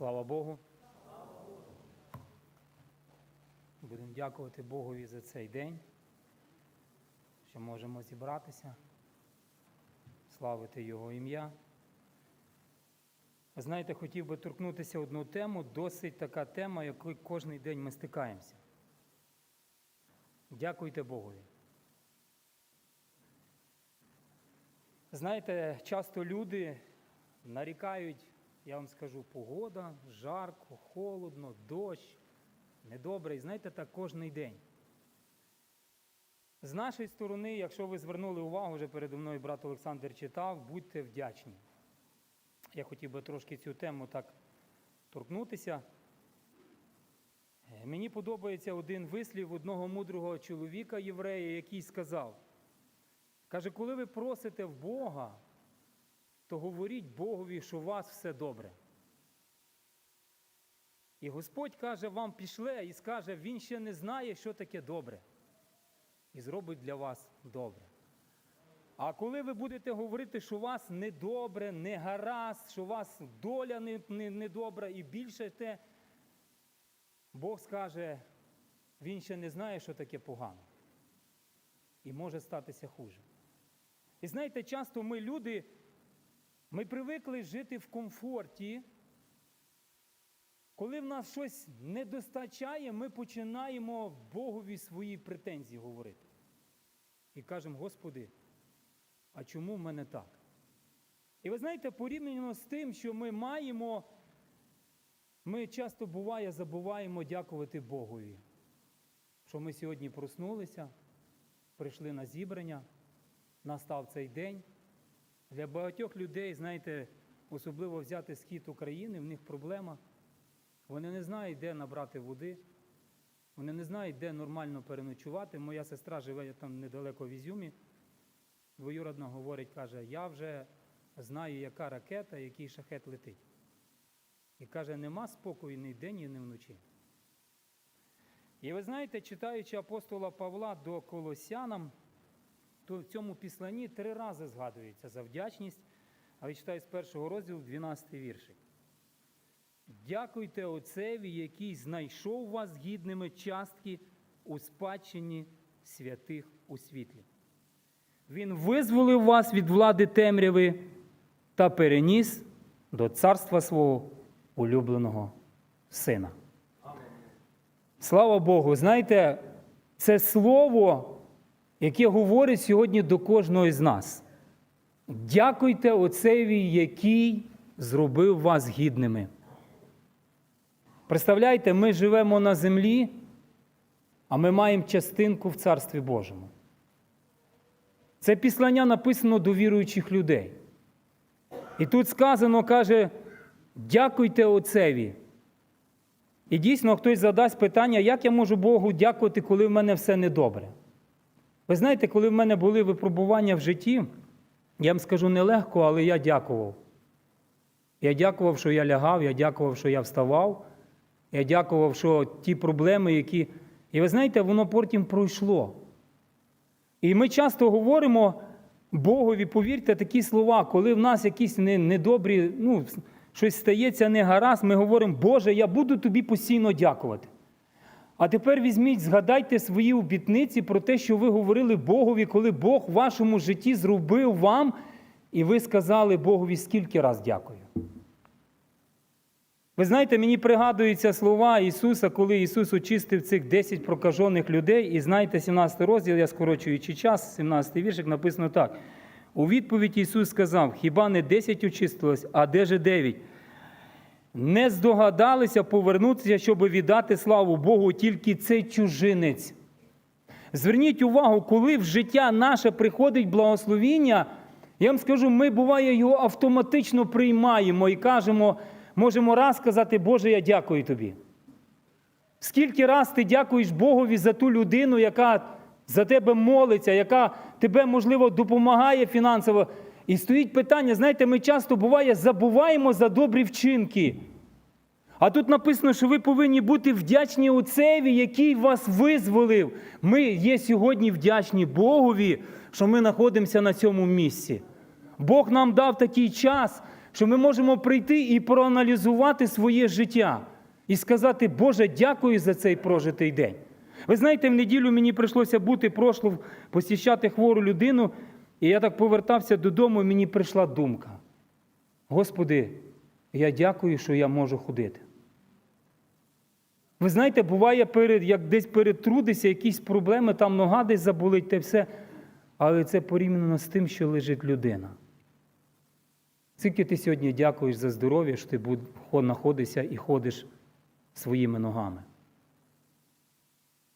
Слава Богу. Будемо дякувати Богові за цей день, що можемо зібратися, славити Його ім'я. Знаєте, хотів би торкнутися одну тему, досить така тема, якою кожен день ми стикаємося. Дякуйте Богові. Знаєте, часто люди нарікають, я вам скажу, погода, жарко, холодно, дощ, недобре. І знаєте, так кожний день. З нашої сторони, якщо ви звернули увагу, вже передо мною брат Олександр читав, будьте вдячні. Я хотів би трошки цю тему так торкнутися. Е, Мені подобається один вислів одного мудрого чоловіка єврея, який сказав: каже, коли ви просите в Бога, то говоріть Богові, що у вас все добре. І Господь каже, вам пішле і скаже, Він ще не знає, що таке добре. І зробить для вас добре. А коли ви будете говорити, що у вас недобре, не гаразд, що у вас доля не, не, недобра і більше те, Бог скаже, він ще не знає, що таке погано. І може статися хуже. І знаєте, часто ми люди, ми привикли жити в комфорті. Коли в нас щось не достачає, ми починаємо Богові свої претензії говорити. І кажемо, Господи, а чому в мене так? І ви знаєте, порівняно з тим, що ми маємо, ми часто буває забуваємо дякувати Богові, що ми сьогодні проснулися, прийшли на зібрання, настав цей день. Для багатьох людей, знаєте, особливо взяти схід України, в них проблема. Вони не знають, де набрати води, вони не знають, де нормально переночувати. Моя сестра живе там недалеко в Ізюмі. Двоюродна говорить, каже, я вже знаю, яка ракета, який шахет летить. І каже, нема спокою ні вдень, ні вночі. І ви знаєте, читаючи апостола Павла до Колосянам, то в цьому післанні три рази згадується за вдячність, але читаю з першого розділу 12 віршик. Дякуйте Отцеві, який знайшов вас гідними частки у спадщині святих у світлі. Він визволив вас від влади темряви та переніс до царства свого улюбленого сина. Слава Богу! Знаєте, це слово, яке говорить сьогодні до кожного із нас. Дякуйте Отцеві, який зробив вас гідними. Представляєте, ми живемо на землі, а ми маємо частинку в Царстві Божому. Це післання написано до віруючих людей. І тут сказано, каже, дякуйте Отцеві. І дійсно хтось задасть питання, як я можу Богу дякувати, коли в мене все недобре. Ви знаєте, коли в мене були випробування в житті, я вам скажу нелегко, але я дякував. Я дякував, що я лягав, я дякував, що я вставав. Я дякував, що ті проблеми, які. І ви знаєте, воно потім пройшло. І ми часто говоримо Богові, повірте, такі слова, коли в нас якісь недобрі, ну, щось стається не гаразд, ми говоримо, Боже, я буду тобі постійно дякувати. А тепер візьміть, згадайте свої обітниці про те, що ви говорили Богові, коли Бог в вашому житті зробив вам, і ви сказали Богові, скільки раз дякую. Ви знаєте, мені пригадуються слова Ісуса, коли Ісус очистив цих 10 прокажених людей. І знаєте, 17 розділ, я скорочуючи час, 17 віршик, написано так. У відповідь Ісус сказав: хіба не 10 очистилось, а де же 9? Не здогадалися повернутися, щоб віддати славу Богу, тільки цей чужинець. Зверніть увагу, коли в життя наше приходить благословіння, я вам скажу, ми буває його автоматично приймаємо і кажемо, можемо раз сказати, Боже, я дякую тобі. Скільки раз ти дякуєш Богові за ту людину, яка за тебе молиться, яка тебе, можливо, допомагає фінансово. І стоїть питання, знаєте, ми часто буває забуваємо за добрі вчинки. А тут написано, що ви повинні бути вдячні Отцеві, який вас визволив. Ми є сьогодні вдячні Богові, що ми знаходимося на цьому місці. Бог нам дав такий час, що ми можемо прийти і проаналізувати своє життя і сказати, Боже, дякую за цей прожитий день. Ви знаєте, в неділю мені прийшлося бути прошло посіщати хвору людину, і я так повертався додому, і мені прийшла думка. Господи, я дякую, що я можу ходити. Ви знаєте, буває, перед, як десь перетрудишся, якісь проблеми, там нога десь заболить те все. Але це порівняно з тим, що лежить людина. Скільки ти сьогодні дякуєш за здоров'я, що ти знаходишся і ходиш своїми ногами.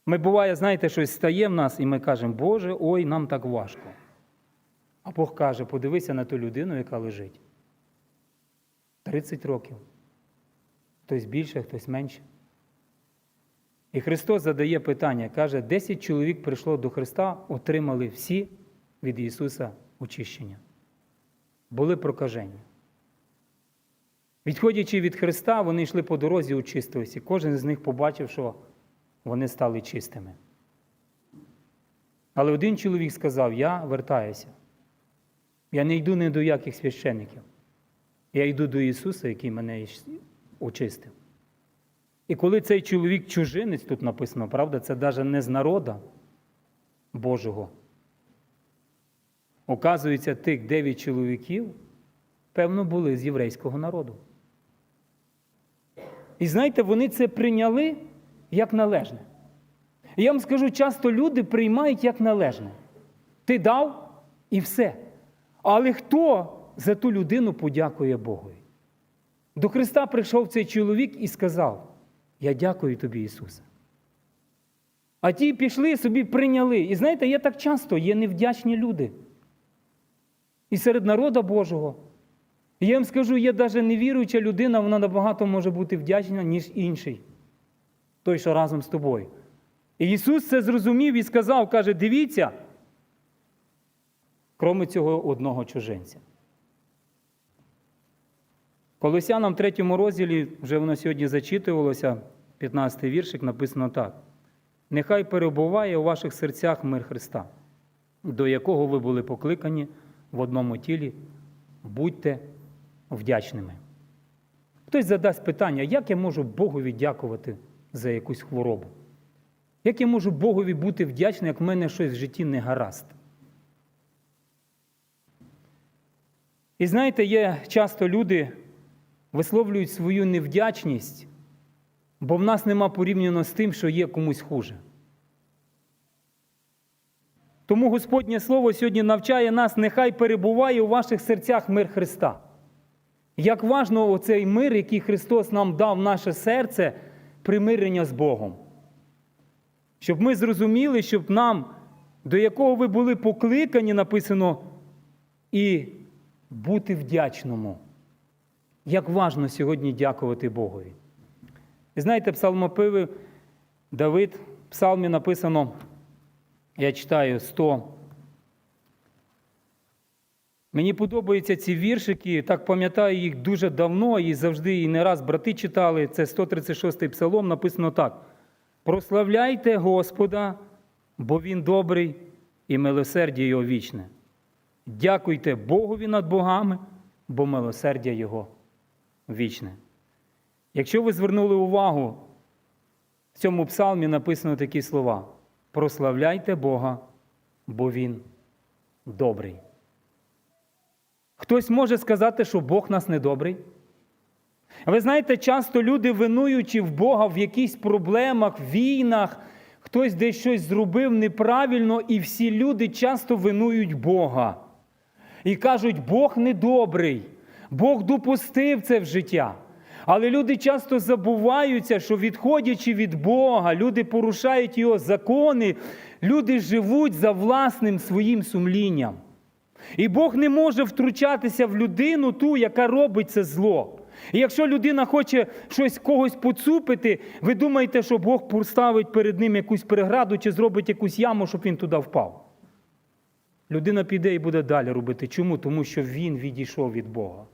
Ми буває, знаєте, щось стає в нас, і ми кажемо, Боже, ой, нам так важко. А Бог каже, подивися на ту людину, яка лежить. 30 років. Хтось більше, хтось менше. І Христос задає питання, каже, 10 чоловік прийшло до Христа, отримали всі від Ісуса очищення. Були прокажені. Відходячи від Христа, вони йшли по дорозі, очистилися. Кожен з них побачив, що вони стали чистими. Але один чоловік сказав: Я вертаюся. Я не йду ні до яких священиків. Я йду до Ісуса, який мене очистив. І коли цей чоловік чужинець, тут написано, правда, це навіть не з народа Божого. Оказується, тих дев'ять чоловіків, певно, були з єврейського народу. І знаєте, вони це прийняли як належне. І я вам скажу, часто люди приймають як належне. Ти дав і все. Але хто за ту людину подякує Богові? До Христа прийшов цей чоловік і сказав: Я дякую тобі, Ісусе. А ті пішли собі прийняли. І знаєте, є так часто, є невдячні люди. І серед народу Божого. Я вам скажу, є навіть невіруюча людина, вона набагато може бути вдячна, ніж інший. Той, що разом з тобою. І Ісус це зрозумів і сказав, каже, дивіться, кроме цього одного чужинця. Колосянам в третьому розділі, вже воно сьогодні зачитувалося, 15 віршик, написано так. Нехай перебуває у ваших серцях мир Христа, до якого ви були покликані в одному тілі, будьте вдячними. Хтось задасть питання, як я можу Богові дякувати за якусь хворобу? Як я можу Богові бути вдячним, як в мене щось в житті не гаразд? І знаєте, є часто люди висловлюють свою невдячність, бо в нас нема порівняно з тим, що є комусь хуже. Тому Господнє Слово сьогодні навчає нас, нехай перебуває у ваших серцях мир Христа. Як важно оцей мир, який Христос нам дав в наше серце, примирення з Богом. Щоб ми зрозуміли, щоб нам, до якого ви були покликані, написано, і бути вдячному. Як важно сьогодні дякувати Богові. І знаєте, псалмопиви Давид, в псалмі написано, я читаю 100. Мені подобаються ці віршики, так пам'ятаю їх дуже давно і завжди і не раз брати читали. Це 136-й псалом, написано так: Прославляйте Господа, бо Він добрий і милосердя Його вічне. Дякуйте Богові над богами, бо милосердя Його вічне. Якщо ви звернули увагу, в цьому псалмі написано такі слова: Прославляйте Бога, бо Він добрий. Хтось може сказати, що Бог нас не добрий. Ви знаєте, часто люди, винуючи в Бога в якихось проблемах, війнах, хтось десь щось зробив неправильно, і всі люди часто винують Бога. І кажуть, Бог недобрий, Бог допустив це в життя. Але люди часто забуваються, що відходячи від Бога, люди порушають Його закони, люди живуть за власним своїм сумлінням. І Бог не може втручатися в людину, ту, яка робить це зло. І якщо людина хоче щось когось поцупити, ви думаєте, що Бог поставить перед ним якусь переграду чи зробить якусь яму, щоб він туди впав. Людина піде і буде далі робити. Чому? Тому що він відійшов від Бога.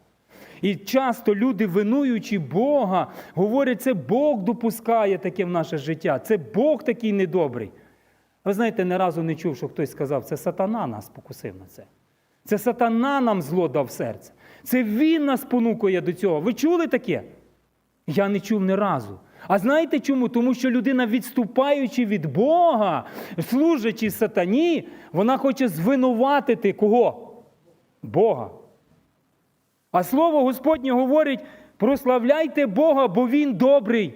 І часто люди, винуючи Бога, говорять, це Бог допускає таке в наше життя, це Бог такий недобрий. Ви знаєте, не разу не чув, що хтось сказав, це сатана нас покусив на це. Це сатана нам зло дав серце. Це Він нас понукує до цього. Ви чули таке? Я не чув ні разу. А знаєте чому? Тому що людина, відступаючи від Бога, служачи сатані, вона хоче звинуватити кого? Бога. А слово Господнє говорить: прославляйте Бога, бо Він добрий.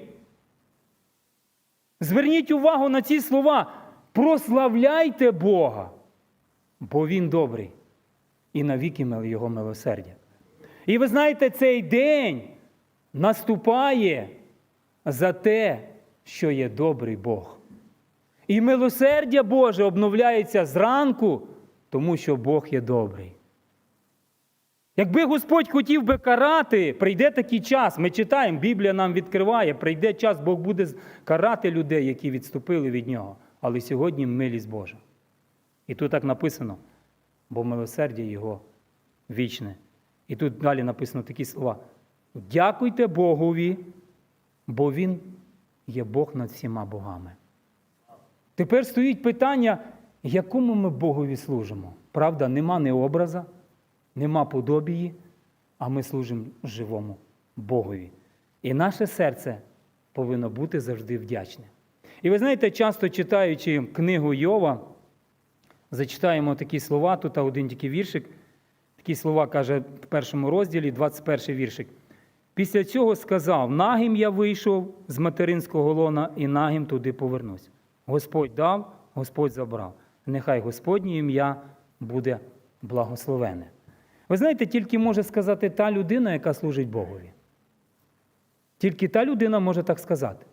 Зверніть увагу на ці слова. Прославляйте Бога, бо Він добрий. І навіки Його милосердя. І ви знаєте, цей день наступає за те, що є добрий Бог. І милосердя Боже обновляється зранку, тому що Бог є добрий. Якби Господь хотів би карати, прийде такий час. Ми читаємо, Біблія нам відкриває, прийде час, Бог буде карати людей, які відступили від нього. Але сьогодні милість Божа. І тут так написано, бо милосердя Його вічне. І тут далі написано такі слова. Дякуйте Богові, бо Він є Бог над всіма богами. Тепер стоїть питання, якому ми Богові служимо. Правда, нема ні образа, нема подобії, а ми служимо живому Богові. І наше серце повинно бути завжди вдячне. І ви знаєте, часто читаючи книгу Йова, зачитаємо такі слова, тут один тільки віршик. Такі слова каже в першому розділі, 21 віршик. Після цього сказав: Нагим я вийшов з материнського лона і нагим туди повернусь. Господь дав, Господь забрав. Нехай Господнє ім'я буде благословене. Ви знаєте, тільки може сказати та людина, яка служить Богові. Тільки та людина може так сказати,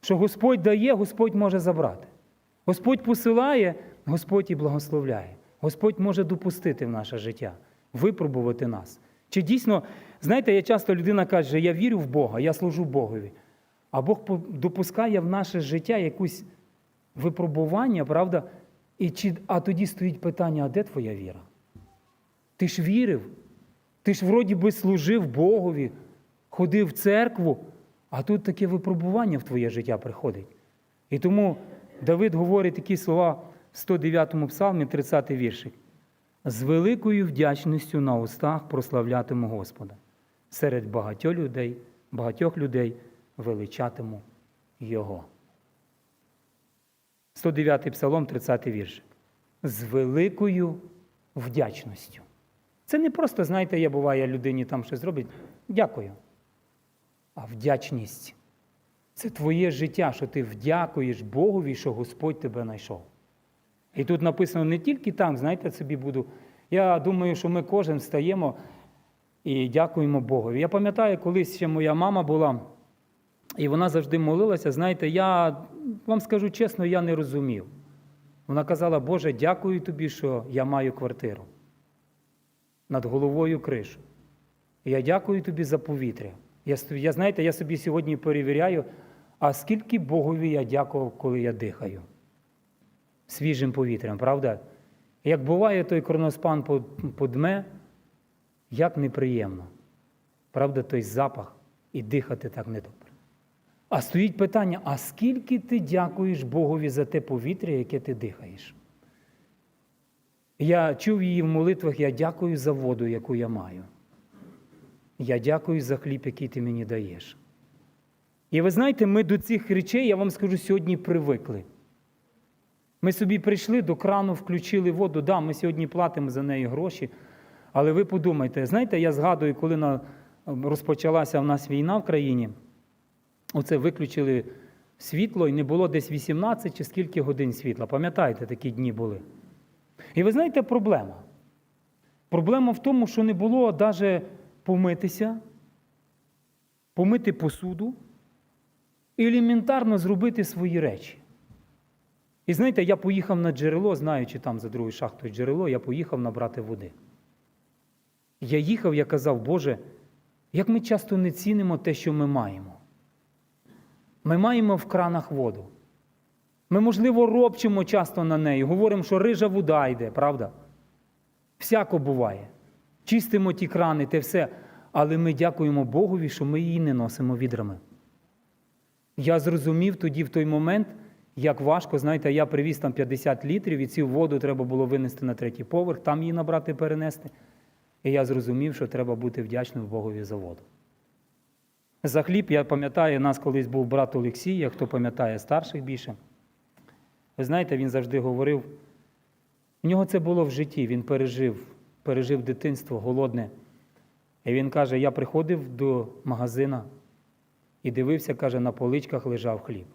що Господь дає, Господь може забрати. Господь посилає, Господь і благословляє. Господь може допустити в наше життя, випробувати нас. Чи дійсно, знаєте, я часто людина каже, я вірю в Бога, я служу Богові. А Бог допускає в наше життя якусь випробування, правда? І чи, А тоді стоїть питання: а де твоя віра? Ти ж вірив, ти ж вроді би служив Богові, ходив в церкву, а тут таке випробування в твоє життя приходить. І тому Давид говорить такі слова в 109 псалмі, 30 віршик. З великою вдячністю на устах прославлятиму Господа. Серед багатьох людей, багатьох людей величатиму Його. 109 псалом, 30 вірш. З великою вдячністю. Це не просто, знаєте, я буває людині там щось зробить. Дякую. А вдячність. Це твоє життя, що ти вдякуєш Богові, що Господь тебе знайшов. І тут написано не тільки там, знаєте, собі буду. Я думаю, що ми кожен стаємо і дякуємо Богові. Я пам'ятаю, колись ще моя мама була, і вона завжди молилася. Знаєте, я вам скажу чесно, я не розумів. Вона казала, Боже, дякую тобі, що я маю квартиру. Над головою кришу. Я дякую тобі за повітря. Я, я знаєте, я собі сьогодні перевіряю, а скільки Богові я дякував, коли я дихаю. Свіжим повітрям, правда? Як буває, той кроноспан подме, як неприємно. Правда, той запах і дихати так недобре. А стоїть питання: а скільки ти дякуєш Богові за те повітря, яке ти дихаєш? Я чув її в молитвах, я дякую за воду, яку я маю. Я дякую за хліб, який ти мені даєш. І ви знаєте, ми до цих речей, я вам скажу, сьогодні привикли. Ми собі прийшли до крану, включили воду. Да, ми сьогодні платимо за неї гроші. Але ви подумайте, знаєте, я згадую, коли розпочалася в нас війна в країні, оце виключили світло і не було десь 18 чи скільки годин світла. Пам'ятаєте, такі дні були. І ви знаєте, проблема. Проблема в тому, що не було навіть помитися, помити посуду елементарно зробити свої речі. І знаєте, я поїхав на джерело, знаючи там за другою шахтою джерело, я поїхав набрати води. Я їхав, я казав, Боже, як ми часто не цінимо те, що ми маємо. Ми маємо в кранах воду. Ми, можливо, робчимо часто на неї, говоримо, що рижа вода йде, правда? Всяко буває. Чистимо ті крани, те все. Але ми дякуємо Богові, що ми її не носимо відрами. Я зрозумів тоді, в той момент, як важко, знаєте, я привіз там 50 літрів, і цю воду треба було винести на третій поверх, там її набрати, перенести. І я зрозумів, що треба бути вдячним Богові за воду. За хліб, я пам'ятаю, нас колись був брат Олексій, як хто пам'ятає старших більше. Ви знаєте, він завжди говорив, у нього це було в житті, він пережив, пережив дитинство голодне. І він каже: я приходив до магазина і дивився, каже, на поличках лежав хліб.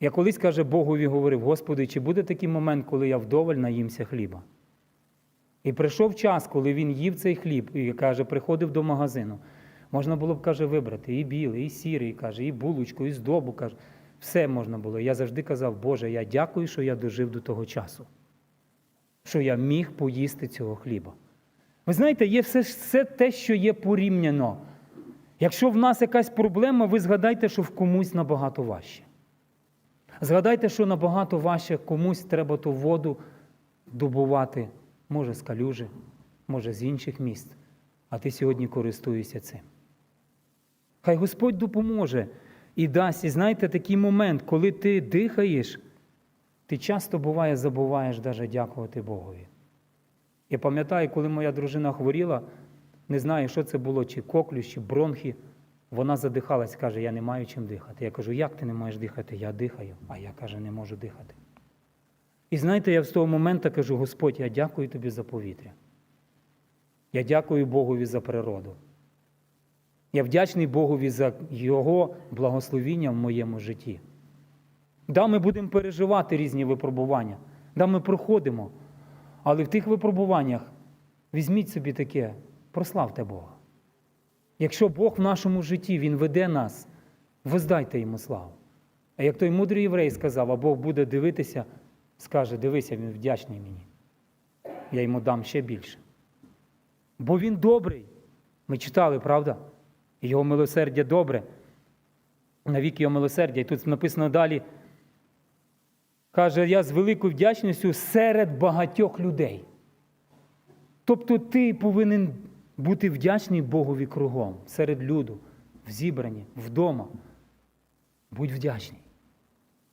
Я колись, каже, Богові говорив, Господи, чи буде такий момент, коли я вдоволь наїмся хліба? І прийшов час, коли він їв цей хліб, і каже, приходив до магазину. Можна було б, каже, вибрати і білий, і сірий, каже, і булочку, і здобу, каже. Все можна було. Я завжди казав, Боже, я дякую, що я дожив до того часу, що я міг поїсти цього хліба. Ви знаєте, є все, все те, що є порівняно. Якщо в нас якась проблема, ви згадайте, що в комусь набагато важче. Згадайте, що набагато важче комусь треба ту воду добувати, може з калюжі, може з інших міст, а ти сьогодні користуєшся цим. Хай Господь допоможе і дасть. І знаєте, такий момент, коли ти дихаєш, ти часто буває забуваєш навіть дякувати Богові. Я пам'ятаю, коли моя дружина хворіла, не знаю, що це було, чи коклюш, чи бронхи. Вона задихалась, каже, я не маю чим дихати. Я кажу, як ти не маєш дихати? Я дихаю, а я каже, не можу дихати. І знаєте, я з того моменту кажу, Господь, я дякую тобі за повітря. Я дякую Богові за природу. Я вдячний Богові за Його благословіння в моєму житті. Да, ми будемо переживати різні випробування, да, ми проходимо. Але в тих випробуваннях візьміть собі таке, прославте Бога. Якщо Бог в нашому житті, Він веде нас, воздайте йому славу. А як той мудрий єврей сказав, а Бог буде дивитися, скаже, дивися, він вдячний мені. Я йому дам ще більше. Бо він добрий. Ми читали, правда? Його милосердя добре. Навік його милосердя. І тут написано далі. Каже, я з великою вдячністю серед багатьох людей. Тобто ти повинен бути вдячний Богові кругом, серед люду, в зібранні, вдома. Будь вдячний.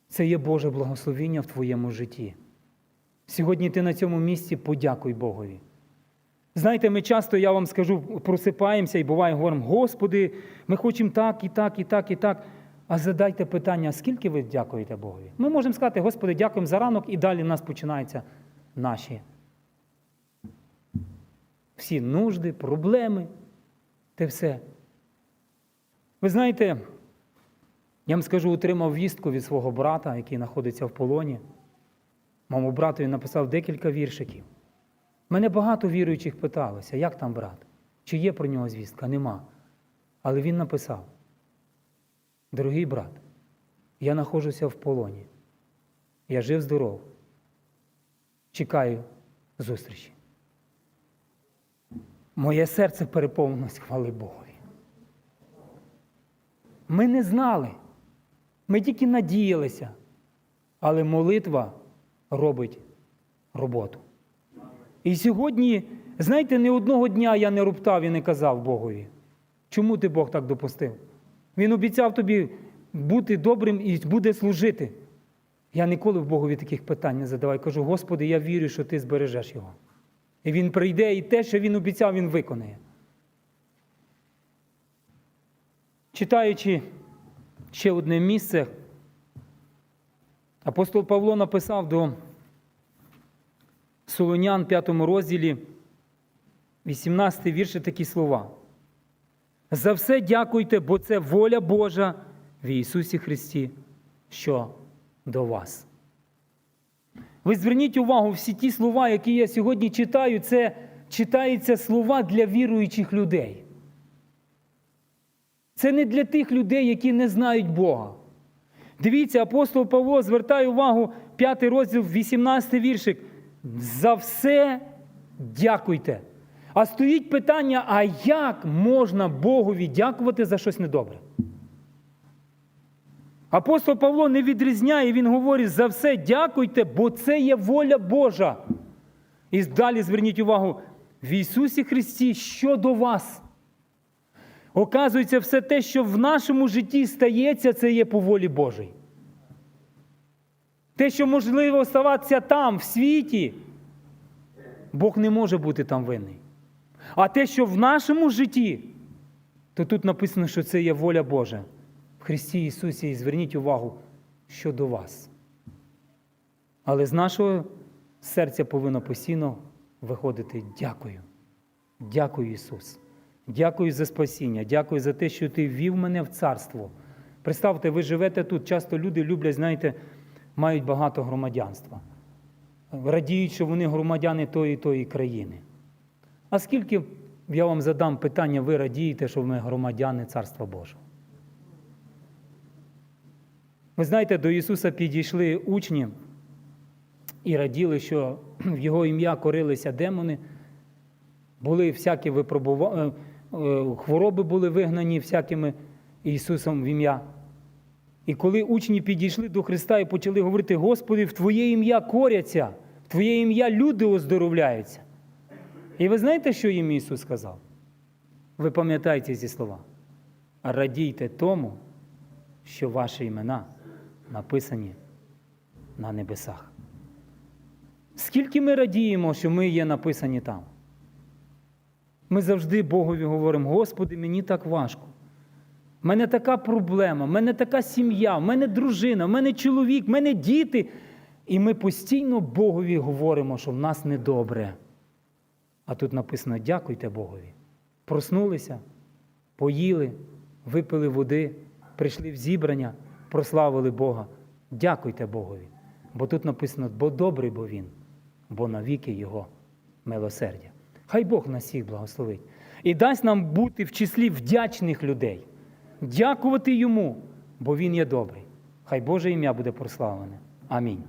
Це є Боже благословіння в твоєму житті. Сьогодні ти на цьому місці подякуй Богові. Знаєте, ми часто, я вам скажу, просипаємося і буває, говоримо, Господи, ми хочемо так, і так, і так, і так. А задайте питання, скільки ви дякуєте Богові? Ми можемо сказати, Господи, дякуємо за ранок, і далі в нас починаються наші всі нужди, проблеми, те все. Ви знаєте, я вам скажу, отримав вістку від свого брата, який знаходиться в полоні. Моєму братові написав декілька віршиків. Мене багато віруючих питалося, як там брат? Чи є про нього звістка? Нема. Але він написав: Дорогий брат, я знаходжуся в полоні. Я жив здоров. Чекаю зустрічі. Моє серце переповнилось хвали Богові. Ми не знали, ми тільки надіялися, але молитва робить роботу. І сьогодні, знаєте, не одного дня я не роптав і не казав Богові. Чому ти Бог так допустив? Він обіцяв тобі бути добрим і буде служити. Я ніколи в Богові таких питань не задаваю. Кажу, Господи, я вірю, що ти збережеш його. І він прийде, і те, що він обіцяв, він виконає. Читаючи ще одне місце, апостол Павло написав до Солонян 5 розділі, 18 вірші такі слова. За все дякуйте, бо це воля Божа в Ісусі Христі, що до вас. Ви зверніть увагу, всі ті слова, які я сьогодні читаю, це читаються слова для віруючих людей. Це не для тих людей, які не знають Бога. Дивіться, апостол Павло звертає увагу, 5 розділ, 18 віршик. За все дякуйте. А стоїть питання: а як можна Богові дякувати за щось недобре? Апостол Павло не відрізняє, він говорить за все дякуйте, бо це є воля Божа. І далі зверніть увагу, в Ісусі Христі щодо вас. Оказується, все те, що в нашому житті стається, це є по волі Божій. Те, що можливо ставатися там, в світі, Бог не може бути там винний. А те, що в нашому житті, то тут написано, що це є воля Божа. В Христі Ісусі, і зверніть увагу, що до вас. Але з нашого серця повинно постійно виходити дякую. Дякую, Ісус. Дякую за спасіння. Дякую за те, що Ти ввів мене в царство. Представте, ви живете тут. Часто люди люблять, знаєте, мають багато громадянства. Радіють, що вони громадяни тої і тої країни. А скільки я вам задам питання, ви радієте, що ми громадяни Царства Божого? Ви знаєте, до Ісуса підійшли учні і раділи, що в Його ім'я корилися демони, були всякі випробува... е, хвороби були вигнані всякими Ісусом в ім'я. І коли учні підійшли до Христа і почали говорити, Господи, в Твоє ім'я коряться, в Твоє ім'я люди оздоровляються. І ви знаєте, що їм Ісус сказав? Ви пам'ятаєте ці слова. Радійте тому, що ваші імена написані на небесах. Скільки ми радіємо, що ми є написані там? Ми завжди Богові говоримо, Господи, мені так важко. У мене така проблема, в мене така сім'я, в мене дружина, в мене чоловік, в мене діти. І ми постійно Богові говоримо, що в нас недобре. А тут написано: дякуйте Богові. Проснулися, поїли, випили води, прийшли в зібрання, прославили Бога. Дякуйте Богові. Бо тут написано, бо добрий бо Він, бо навіки Його милосердя. Хай Бог нас всіх благословить. І дасть нам бути в числі вдячних людей, дякувати Йому, бо Він є добрий. Хай Боже ім'я буде прославлене. Амінь.